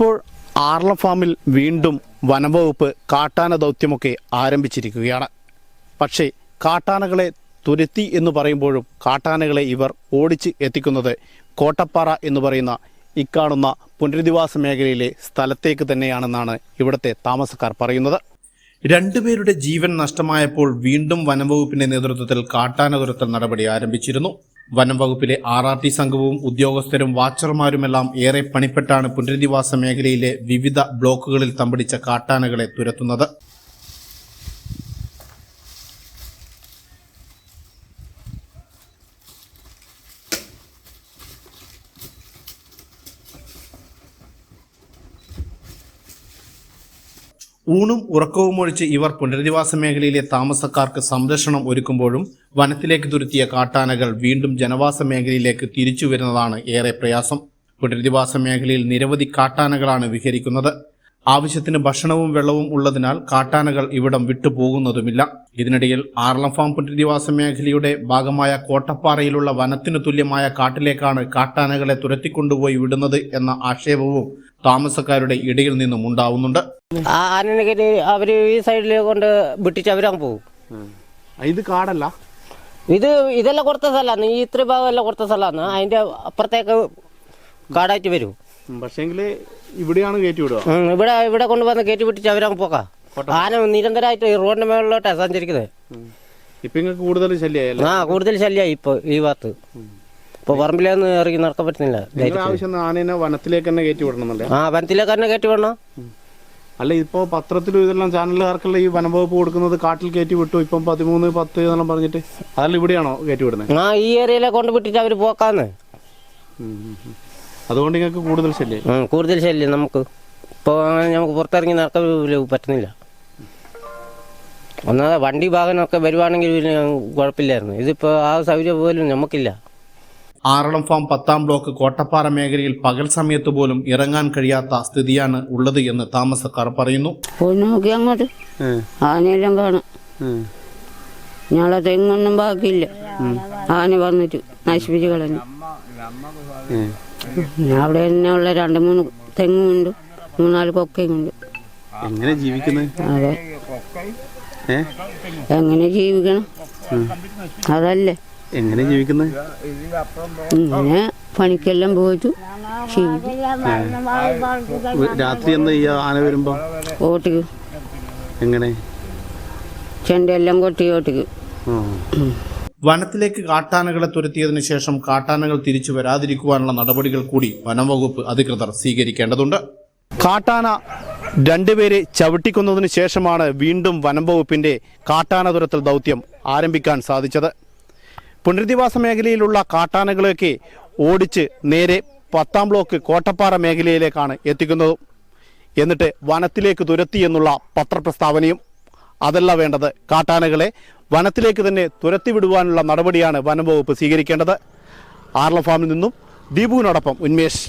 ഇപ്പോൾ ആർല ഫാമിൽ വീണ്ടും വനംവകുപ്പ് കാട്ടാന ദൗത്യമൊക്കെ ആരംഭിച്ചിരിക്കുകയാണ്. പക്ഷേ കാട്ടാനകളെ തുരത്തി എന്ന് പറയുമ്പോഴും കാട്ടാനകളെ ഇവർ ഓടിച്ച് എത്തിക്കുന്നത് കോട്ടപ്പാറ എന്ന് പറയുന്ന ഇക്കാണുന്ന പുനരധിവാസ മേഖലയിലെ സ്ഥലത്തേക്ക് തന്നെയാണെന്നാണ് ഇവിടുത്തെ താമസക്കാർ പറയുന്നത്. രണ്ടുപേരുടെ ജീവൻ നഷ്ടമായപ്പോൾ വീണ്ടും വനംവകുപ്പിന്റെ നേതൃത്വത്തിൽ കാട്ടാന തുരത്തൽ നടപടി ആരംഭിച്ചിരുന്നു. വനം വകുപ്പിലെ ആർ ആർ ടി സംഘവും ഉദ്യോഗസ്ഥരും വാച്ചർമാരുമെല്ലാം ഏറെ പണിപ്പെട്ടാണ് പുനരധിവാസ മേഖലയിലെ വിവിധ ബ്ലോക്കുകളിൽ തമ്പടിച്ച കാട്ടാനകളെ തുരത്തുന്നത്. ഊണും ഉറക്കവും ഒഴിച്ച് ഇവർ പുനരധിവാസ മേഖലയിലെ താമസക്കാർക്ക് സംരക്ഷണം ഒരുക്കുമ്പോഴും വനത്തിലേക്ക് തുരുത്തിയ കാട്ടാനകൾ വീണ്ടും ജനവാസ മേഖലയിലേക്ക് തിരിച്ചു വരുന്നതാണ് ഏറെ പ്രയാസം. പുനരധിവാസ മേഖലയിൽ നിരവധി കാട്ടാനകളാണ് വിഹരിക്കുന്നത്. ആവശ്യത്തിന് ഭക്ഷണവും വെള്ളവും ഉള്ളതിനാൽ കാട്ടാനകൾ ഇവിടം വിട്ടുപോകുന്നതുമില്ല. ഇതിനിടയിൽ ആർലം ഫാം പുനരധിവാസ മേഖലയുടെ ഭാഗമായ കോട്ടപ്പാറയിലുള്ള വനത്തിനു തുല്യമായ കാട്ടിലേക്കാണ് കാട്ടാനകളെ തുരത്തിക്കൊണ്ടുപോയി വിടുന്നത് എന്ന ആക്ഷേപവും താമസക്കാരുടെ ഇടയിൽ നിന്നും ഉണ്ടാവുന്നുണ്ട് ആ അവർ ഈ സൈഡിൽ കൊണ്ട് വിട്ടിട്ട് അവരങ്ങ് പോകും ഇത് കാടല്ല? ഇത് ഇതെല്ലാം കൊടുത്ത സ്ഥലമാണ്. ഈ ഇത്ര ഭാഗമെല്ലാം കൊടുത്ത സ്ഥലമാണ്. അതിന്റെ അപ്പുറത്തേക്ക് കാടായിട്ട് വരും. പക്ഷേങ്കിൽ ഇവിടെയാണ് കയറ്റി വിടുക. ഉം, ഇവിടെ ഇവിടെ കൊണ്ടുവന്ന് കയറ്റി വിട്ടിട്ട് അവരങ്ങ് പോക്കാം. ആന നിരന്തരമായിട്ട് ഈ റോഡിന്റെ മേളിലോട്ടാണ് സഞ്ചരിക്കുന്നത് ഇപ്പൊ നിങ്ങൾക്ക് കൂടുതൽ ശല്യമായല്ലേ ആ കൂടുതൽ ശല്യമായി ഇപ്പൊ ഈ ഭാഗത്ത്. ഇപ്പൊ പറമ്പിലൊന്നും ഇറങ്ങി നടക്കാൻ പറ്റുന്നില്ല. നിങ്ങളുടെ ആവശ്യം ആനേനെ വനത്തിലേക്ക് തന്നെ കയറ്റി വിടണമെന്നല്ലേ ആ വനത്തിലേക്ക് തന്നെ കയറ്റി വിടണം. അല്ല ഇപ്പോൾ പത്രത്തിലും ഇതെല്ലാം ചാനലുകാർക്കുള്ള ഈ വനംവകുപ്പ് കൊടുക്കുന്നത് കാട്ടിൽ കയറ്റി വിട്ടു. ഇപ്പം പതിമൂന്ന് പത്ത് എന്നെല്ലാം പറഞ്ഞിട്ട് അതെല്ലാം ഇവിടെയാണോ കയറ്റി വിടുന്നത്? ആ ഈ ഏരിയയിലെ കൊണ്ട് വിട്ടിട്ട് അവർ പോക്കാന്ന്. അതുകൊണ്ട് നിങ്ങൾക്ക് കൂടുതൽ ശല്യം? കൂടുതൽ ശല്യം നമുക്ക്. ഇപ്പോൾ നമുക്ക് പുറത്തിറങ്ങി നടക്കാൻ പറ്റുന്നില്ല. ഒന്നാമത് വണ്ടി വാഹനമൊക്കെ വരുവാണെങ്കിൽ കുഴപ്പമില്ലായിരുന്നു. ഇതിപ്പോൾ ആ സൗകര്യം പോലും നമുക്കില്ല. ആറളം ഫാം പത്താം ബ്ലോക്ക് കോട്ടപ്പാറ മേഖലയിൽ പകൽ സമയത്ത് പോലും ഇറങ്ങാൻ കഴിയാത്ത സ്ഥിതിയാണ് ഉള്ളത് എന്ന് താമസക്കാർ പറയുന്നു. അങ്ങോട്ട്. ആനയെല്ലാം കാണാം. ഞങ്ങളെ തെങ്ങൊന്നും ബാക്കിയില്ല. ആന വന്നിട്ട് നശിപ്പിച്ച് കളഞ്ഞു. അവിടെ തന്നെ ഉള്ള രണ്ട് മൂന്ന് തെങ്ങുമുണ്ട് മൂന്നാൽ കൊക്കയും ഉണ്ട്. എങ്ങനെ ജീവിക്കുന്നത് അതെ. എങ്ങനെ ജീവിക്കണം? അതല്ലേ. എങ്ങനെ ജീവിക്കുന്നത് ഇങ്ങനെ പണിക്കെല്ലാം പോയിട്ട് രാത്രി എന്താ ഈ ആന വരുമ്പോ? ഓട്ടിക്ക്. എങ്ങനെ? ചെണ്ടെല്ലാം കൊട്ടി ഓട്ടിക്ക്. വനത്തിലേക്ക് കാട്ടാനകളെ തുരത്തിയതിനു ശേഷം കാട്ടാനകൾ തിരിച്ചു വരാതിരിക്കുവാനുള്ള നടപടികൾ കൂടി വനംവകുപ്പ് അധികൃതർ സ്വീകരിക്കേണ്ടതുണ്ട്. കാട്ടാന രണ്ടുപേരെ ചവിട്ടിക്കൊന്നതിനു ശേഷമാണ് വീണ്ടും വനംവകുപ്പിന്റെ കാട്ടാന തുരത്തൽ ദൗത്യം ആരംഭിക്കാൻ സാധിച്ചത്. പുനരധിവാസ മേഖലയിലുള്ള കാട്ടാനകളെയൊക്കെ ഓടിച്ച് നേരെ പത്താം ബ്ലോക്ക് കോട്ടപ്പാറ മേഖലയിലേക്കാണ് എത്തിക്കുന്നത്. എന്നിട്ട് വനത്തിലേക്ക് തുരത്തി എന്നുള്ള പത്രപ്രസ്താവനയും അതല്ല വേണ്ടത്. കാട്ടാനകളെ വനത്തിലേക്ക് തന്നെ തുരത്തി വിടുവാനുള്ള നടപടിയാണ് വനം വകുപ്പ് സ്വീകരിക്കേണ്ടത്. ആർല ഫാമിൽ നിന്നും ദീപുവിനോടൊപ്പം ഉന്മേഷ്.